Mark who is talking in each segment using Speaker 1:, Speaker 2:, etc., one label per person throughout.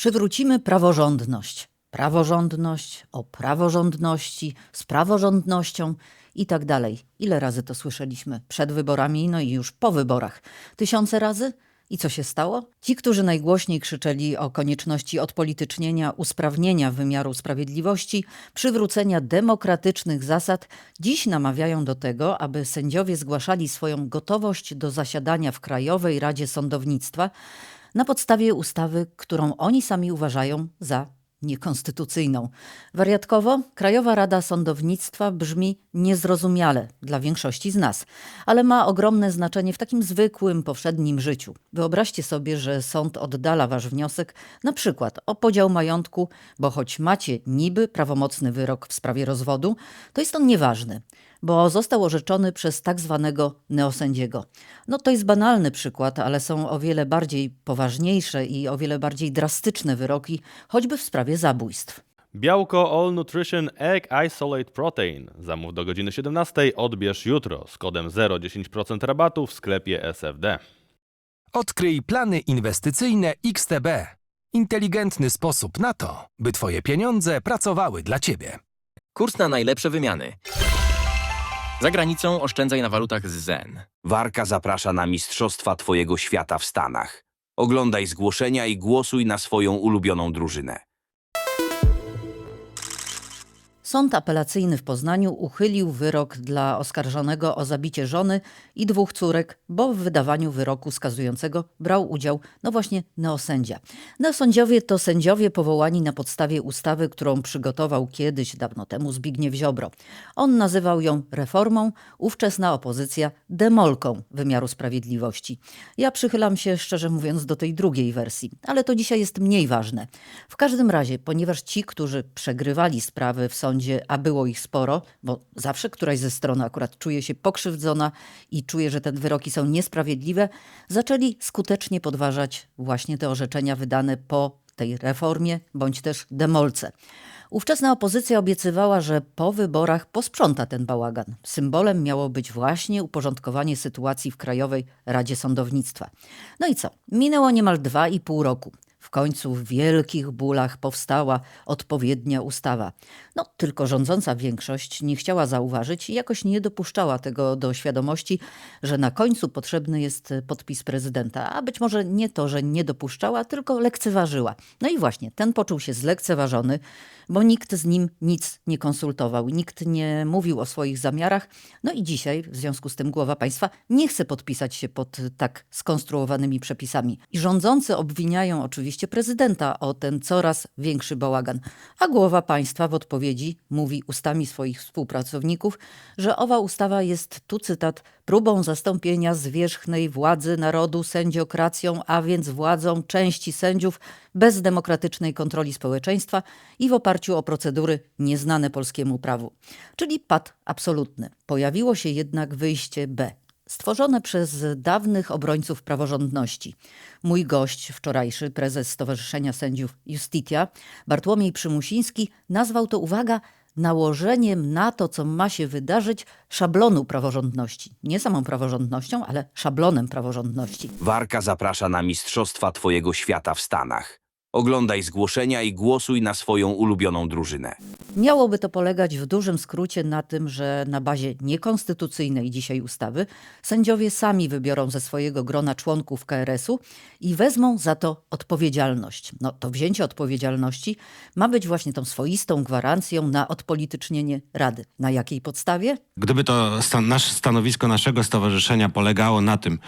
Speaker 1: Przywrócimy praworządność. Praworządność, o praworządności, z praworządnością i tak dalej. Ile razy to słyszeliśmy przed wyborami, no i już po wyborach? Tysiące razy? I co się stało? Ci, którzy najgłośniej krzyczeli o konieczności odpolitycznienia, usprawnienia wymiaru sprawiedliwości, przywrócenia demokratycznych zasad, dziś namawiają do tego, aby sędziowie zgłaszali swoją gotowość do zasiadania w Krajowej Radzie Sądownictwa na podstawie ustawy, którą oni sami uważają za niekonstytucyjną. Wariatkowo Krajowa Rada Sądownictwa brzmi niezrozumiale dla większości z nas, ale ma ogromne znaczenie w takim zwykłym, powszednim życiu. Wyobraźcie sobie, że sąd oddala wasz wniosek na przykład o podział majątku, bo choć macie niby prawomocny wyrok w sprawie rozwodu, to jest on nieważny bo został orzeczony przez tak zwanego neosędziego. No to jest banalny przykład, ale są o wiele bardziej poważniejsze i o wiele bardziej drastyczne wyroki, choćby w sprawie zabójstw.
Speaker 2: Białko All Nutrition Egg Isolate Protein. Zamów do godziny 17, odbierz jutro z kodem 010% rabatu w sklepie SFD.
Speaker 3: Odkryj plany inwestycyjne XTB. Inteligentny sposób na to, by Twoje pieniądze pracowały dla Ciebie.
Speaker 4: Kurs na najlepsze wymiany. Za granicą oszczędzaj na walutach z Zen.
Speaker 5: Warka zaprasza na Mistrzostwa Twojego Świata w Stanach. Oglądaj zgłoszenia i głosuj na swoją ulubioną drużynę.
Speaker 1: Sąd apelacyjny w Poznaniu uchylił wyrok dla oskarżonego o zabicie żony i dwóch córek, bo w wydawaniu wyroku skazującego brał udział, no właśnie, neosędzia. Neosędziowie to sędziowie powołani na podstawie ustawy, którą przygotował kiedyś, dawno temu Zbigniew Ziobro. On nazywał ją reformą, ówczesna opozycja demolką wymiaru sprawiedliwości. Ja przychylam się, szczerze mówiąc, do tej drugiej wersji, ale to dzisiaj jest mniej ważne. W każdym razie, ponieważ ci, którzy przegrywali sprawy w sądzie, a było ich sporo, bo zawsze któraś ze stron akurat czuje się pokrzywdzona i czuje, że te wyroki są niesprawiedliwe, zaczęli skutecznie podważać właśnie te orzeczenia wydane po tej reformie bądź też demolce. Ówczesna opozycja obiecywała, że po wyborach posprząta ten bałagan. Symbolem miało być właśnie uporządkowanie sytuacji w Krajowej Radzie Sądownictwa. No i co? Minęło niemal dwa i pół roku. W końcu w wielkich bólach powstała odpowiednia ustawa. No, tylko rządząca większość nie chciała zauważyć i jakoś nie dopuszczała tego do świadomości, że na końcu potrzebny jest podpis prezydenta. A być może nie to, że nie dopuszczała, tylko lekceważyła. No i właśnie, ten poczuł się zlekceważony, bo nikt z nim nic nie konsultował, nikt nie mówił o swoich zamiarach. No i dzisiaj, w związku z tym, głowa państwa nie chce podpisać się pod tak skonstruowanymi przepisami. I rządzący obwiniają oczywiście prezydenta o ten coraz większy bałagan. A głowa państwa w odpowiedzi mówi ustami swoich współpracowników, że owa ustawa jest, tu cytat, próbą zastąpienia zwierzchnej władzy narodu sędziokracją, a więc władzą części sędziów bez demokratycznej kontroli społeczeństwa i w oparciu o procedury nieznane polskiemu prawu. Czyli pad absolutny. Pojawiło się jednak wyjście B stworzone przez dawnych obrońców praworządności. Mój gość wczorajszy, prezes Stowarzyszenia Sędziów Justitia, Bartłomiej Przymusiński, nazwał to, uwaga, nałożeniem na to, co ma się wydarzyć, szablonu praworządności. Nie samą praworządnością, ale szablonem praworządności.
Speaker 5: Warka zaprasza na Mistrzostwa Twojego Świata w Stanach. Oglądaj zgłoszenia i głosuj na swoją ulubioną drużynę.
Speaker 1: Miałoby to polegać w dużym skrócie na tym, że na bazie niekonstytucyjnej dzisiaj ustawy sędziowie sami wybiorą ze swojego grona członków KRS-u i wezmą za to odpowiedzialność. No to wzięcie odpowiedzialności ma być właśnie tą swoistą gwarancją na odpolitycznienie Rady. Na jakiej podstawie?
Speaker 6: Gdyby to stan, nasze stanowisko naszego stowarzyszenia polegało na tym,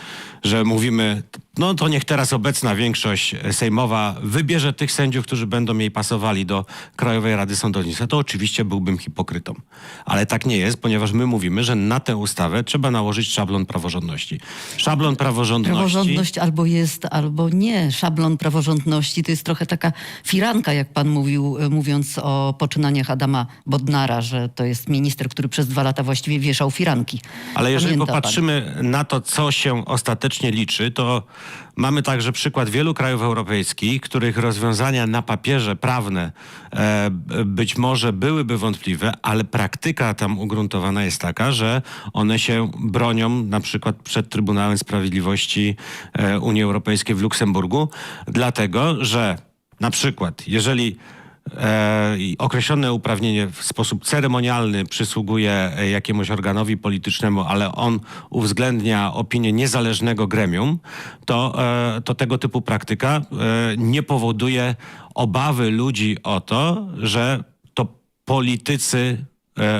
Speaker 6: że mówimy, no to niech teraz obecna większość sejmowa wybierze tych sędziów, którzy będą jej pasowali do Krajowej Rady Sądownictwa, to oczywiście byłbym hipokrytą. Ale tak nie jest, ponieważ my mówimy, że na tę ustawę trzeba nałożyć szablon praworządności. Szablon praworządności...
Speaker 1: Praworządność albo jest, albo nie. Szablon praworządności to jest trochę taka firanka, jak pan mówił, mówiąc o poczynaniach Adama Bodnara, że to jest minister, który przez dwa lata właściwie wieszał firanki.
Speaker 6: Ale jeżeli
Speaker 1: Pamięta pan.
Speaker 6: popatrzymy na to, co się ostatecznie liczy, to mamy także przykład wielu krajów europejskich, których rozwiązania na papierze prawne e, być może byłyby wątpliwe, ale praktyka tam ugruntowana jest taka, że one się bronią na przykład przed Trybunałem Sprawiedliwości e, Unii Europejskiej w Luksemburgu, dlatego że na przykład, jeżeli określone uprawnienie w sposób ceremonialny przysługuje e, jakiemuś organowi politycznemu, ale on uwzględnia opinię niezależnego gremium, to, e, to tego typu praktyka e, nie powoduje obawy ludzi o to, że to politycy e,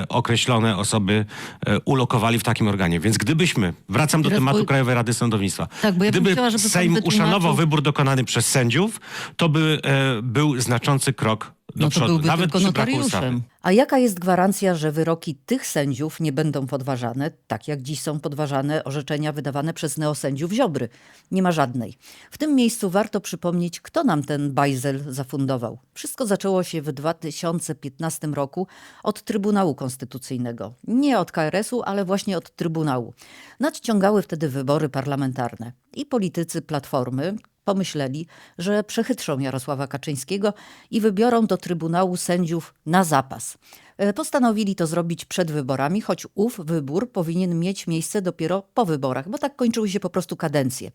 Speaker 6: określone osoby e, ulokowali w takim organie. Więc gdybyśmy, wracam do
Speaker 1: Teraz
Speaker 6: tematu
Speaker 1: bo-
Speaker 6: Krajowej Rady Sądownictwa,
Speaker 1: Tak, ja
Speaker 6: gdyby
Speaker 1: chciała,
Speaker 6: Sejm uszanował wybór dokonany przez sędziów, to by e, był znaczący krok do
Speaker 1: No to
Speaker 6: przodu,
Speaker 1: byłby
Speaker 6: nawet
Speaker 1: tylko
Speaker 6: przy braku ustawy.
Speaker 1: notariuszem. A jaka jest gwarancja, że wyroki tych sędziów nie będą podważane, tak jak dziś są podważane orzeczenia wydawane przez neosędziów Ziobry? Nie ma żadnej. W tym miejscu warto przypomnieć, kto nam ten bajzel zafundował. Wszystko zaczęło się w 2015 roku od Trybunału Konstytucyjnego. Nie od KRS-u, ale właśnie od Trybunału. Nadciągały wtedy wybory parlamentarne i politycy Platformy, pomyśleli, że przechytrzą Jarosława Kaczyńskiego i wybiorą do Trybunału sędziów na zapas. E, Postanowili to zrobić przed wyborami, choć ów wybór powinien mieć miejsce dopiero po wyborach, bo tak kończyły się po prostu kadencje.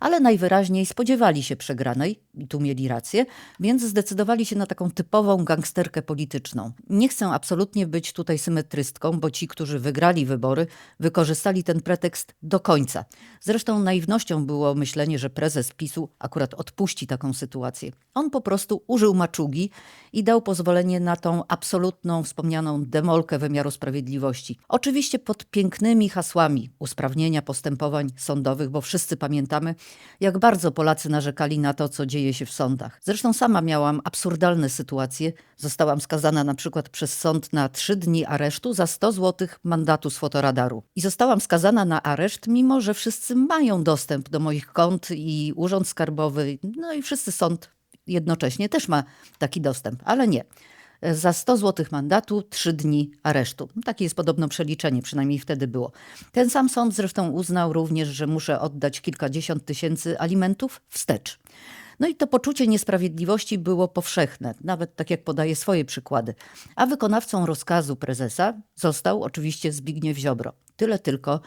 Speaker 1: Ale najwyraźniej spodziewali się przegranej, i tu mieli rację, więc zdecydowali się na taką typową gangsterkę polityczną. Nie chcę absolutnie być tutaj symetrystką, bo ci, którzy wygrali wybory, wykorzystali ten pretekst do końca. Zresztą naiwnością było myślenie, że prezes PiSu akurat odpuści taką sytuację. On po prostu użył maczugi i dał pozwolenie na tą absolutną, wspomnianą demolkę wymiaru sprawiedliwości. Oczywiście pod pięknymi hasłami usprawnienia postępowań sądowych, bo wszyscy pamiętamy, jak bardzo Polacy narzekali na to, co dzieje się w sądach. Zresztą sama miałam absurdalne sytuacje. Zostałam skazana na przykład przez sąd na trzy dni aresztu za 100 zł mandatu z fotoradaru. I zostałam skazana na areszt, mimo że wszyscy mają dostęp do moich kont i urząd skarbowy, no i wszyscy sąd jednocześnie też ma taki dostęp, ale nie. Za 100 zł mandatu, 3 dni aresztu. Takie jest podobno przeliczenie, przynajmniej wtedy było. Ten sam sąd zresztą uznał również, że muszę oddać kilkadziesiąt tysięcy alimentów wstecz. No i to poczucie niesprawiedliwości było powszechne, nawet tak jak podaję swoje przykłady. A wykonawcą rozkazu prezesa został oczywiście Zbigniew Ziobro. Tyle tylko,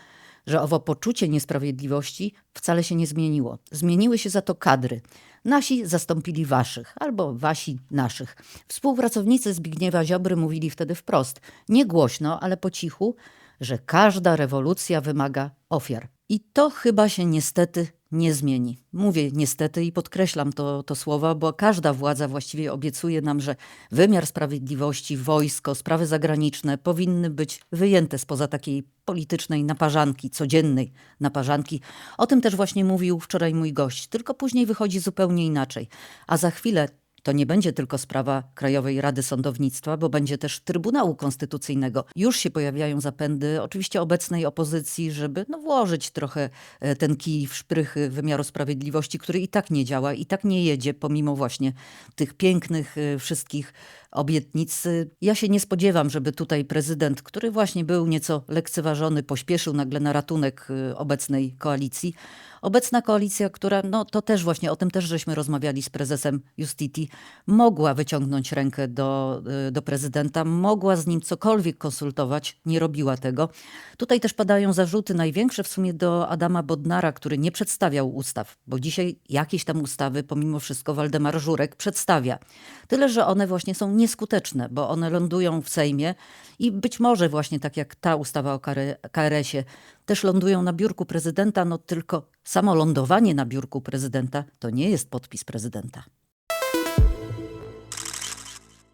Speaker 1: że owo poczucie niesprawiedliwości wcale się nie zmieniło. Zmieniły się za to kadry. Nasi zastąpili waszych, albo wasi naszych. Współpracownicy Zbigniewa Ziobry mówili wtedy wprost, nie głośno, ale po cichu, że każda rewolucja wymaga ofiar. I to chyba się niestety nie zmieni. Mówię niestety i podkreślam to, to słowa, bo każda władza właściwie obiecuje nam, że wymiar sprawiedliwości, wojsko, sprawy zagraniczne powinny być wyjęte spoza takiej politycznej naparzanki, codziennej naparzanki. O tym też właśnie mówił wczoraj mój gość, tylko później wychodzi zupełnie inaczej. A za chwilę to nie będzie tylko sprawa Krajowej Rady Sądownictwa, bo będzie też Trybunału Konstytucyjnego. Już się pojawiają zapędy, oczywiście obecnej opozycji, żeby no, włożyć trochę e, ten kij w szprychy wymiaru sprawiedliwości, który i tak nie działa, i tak nie jedzie, pomimo właśnie tych pięknych e, wszystkich obietnic. Ja się nie spodziewam, żeby tutaj prezydent, który właśnie był nieco lekceważony, pośpieszył nagle na ratunek e, obecnej koalicji. Obecna koalicja, która, no to też właśnie, o tym też żeśmy rozmawiali z prezesem Justiti, mogła wyciągnąć rękę do, y, do prezydenta, mogła z nim cokolwiek konsultować, nie robiła tego. Tutaj też padają zarzuty największe w sumie do Adama Bodnara, który nie przedstawiał ustaw, bo dzisiaj jakieś tam ustawy, pomimo wszystko, Waldemar Żurek przedstawia. Tyle, że one właśnie są nieskuteczne, bo one lądują w Sejmie i być może właśnie tak jak ta ustawa o KRS-ie, też lądują na biurku prezydenta, no tylko samo lądowanie na biurku prezydenta to nie jest podpis prezydenta.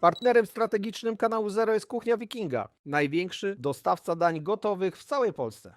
Speaker 7: Partnerem strategicznym kanału Zero jest Kuchnia Wikinga, największy dostawca dań gotowych w całej Polsce.